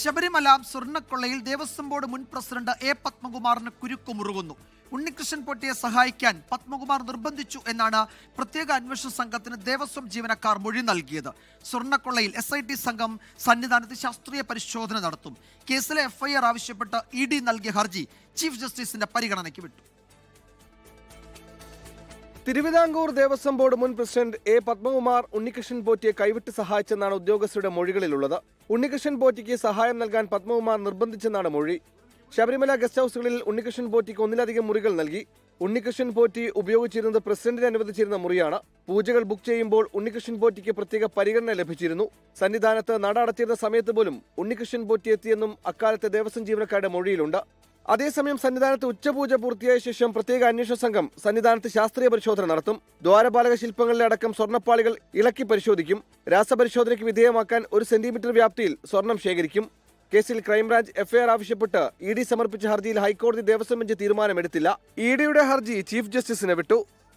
ശബരിമല സ്വർണക്കൊള്ളയിൽ ദേവസ്വം ബോർഡ് മുൻ president A പത്മകുമാറിന് കുരുക്കുമുറുകുന്നു ഉണ്ണികൃഷ്ണൻ പൊട്ടിയെ സഹായിക്കാൻ പത്മകുമാർ നിർബന്ധിച്ചു എന്നാണ് പ്രത്യേക അന്വേഷണ സംഘത്തിന് ദേവസ്വം ജീവനക്കാർ മൊഴി നൽകിയത്. സ്വർണക്കൊള്ളയിൽ എസ് ഐ ടി സംഘം സന്നിധാനത്ത് ശാസ്ത്രീയ പരിശോധന നടത്തും. കേസിലെ എഫ്ഐആർ ആവശ്യപ്പെട്ട് ഇ ഡി നൽകിയ ഹർജി ചീഫ് ജസ്റ്റിസിന്റെ പരിഗണനയ്ക്ക് വിട്ടു. തിരുവിതാംകൂർ ദേവസ്വം ബോർഡ് മുൻ പ്രസിഡന്റ് എ പത്മകുമാർ ഉണ്ണികൃഷ്ണൻ പോറ്റിയെ കൈവിട്ട് സഹായിച്ചെന്നാണ് ഉദ്യോഗസ്ഥരുടെ മൊഴികളിലുള്ളത്. ഉണ്ണികൃഷ്ണൻ പോറ്റിക്ക് സഹായം നൽകാൻ പത്മകുമാർ നിർബന്ധിച്ചെന്നാണ് മൊഴി. ശബരിമല ഗസ്റ്റ് ഹൌസുകളിൽ ഉണ്ണികൃഷ്ണൻ പോറ്റിക്ക് ഒന്നിലധികം മുറികൾ നൽകി. ഉണ്ണികൃഷ്ണൻ പോറ്റി ഉപയോഗിച്ചിരുന്നത് പ്രസിഡന്റിന് അനുവദിച്ചിരുന്ന മുറിയാണ്. പൂജകൾ ബുക്ക് ചെയ്യുമ്പോൾ ഉണ്ണികൃഷ്ണൻ പോറ്റിക്ക് പ്രത്യേക പരിഗണന ലഭിച്ചിരുന്നു. സന്നിധാനത്ത് നട അടച്ചിരുന്ന സമയത്ത് പോലും ഉണ്ണികൃഷ്ണൻ പോറ്റി എത്തിയെന്നും അക്കാലത്തെ ദേവസ്വം ജീവനക്കാരുടെ മൊഴിയിലുണ്ട്. അതേസമയം സന്നിധാനത്ത് ഉച്ചപൂജ പൂർത്തിയായ ശേഷം പ്രത്യേക അന്വേഷണ സംഘം സന്നിധാനത്ത് ശാസ്ത്രീയ പരിശോധന നടത്തും. ദ്വാരപാലക ശില്പങ്ങളിലെ അടക്കം സ്വർണപ്പാളികൾ ഇളക്കി പരിശോധിക്കും. രാസപരിശോധനയ്ക്ക് വിധേയമാക്കാൻ ഒരു സെന്റിമീറ്റർ വ്യാപ്തിയിൽ സ്വർണം ശേഖരിക്കും. കേസിൽ ക്രൈംബ്രാഞ്ച് എഫ്ഐആർ ആവശ്യപ്പെട്ട് ഇ ഡി സമർപ്പിച്ച ഹർജിയിൽ ഹൈക്കോടതി ദേവസ്വം ബെഞ്ച് തീരുമാനമെടുത്തില്ല. ഇ ഡിയുടെ ഹർജി ചീഫ് ജസ്റ്റിസിന് വിട്ടു.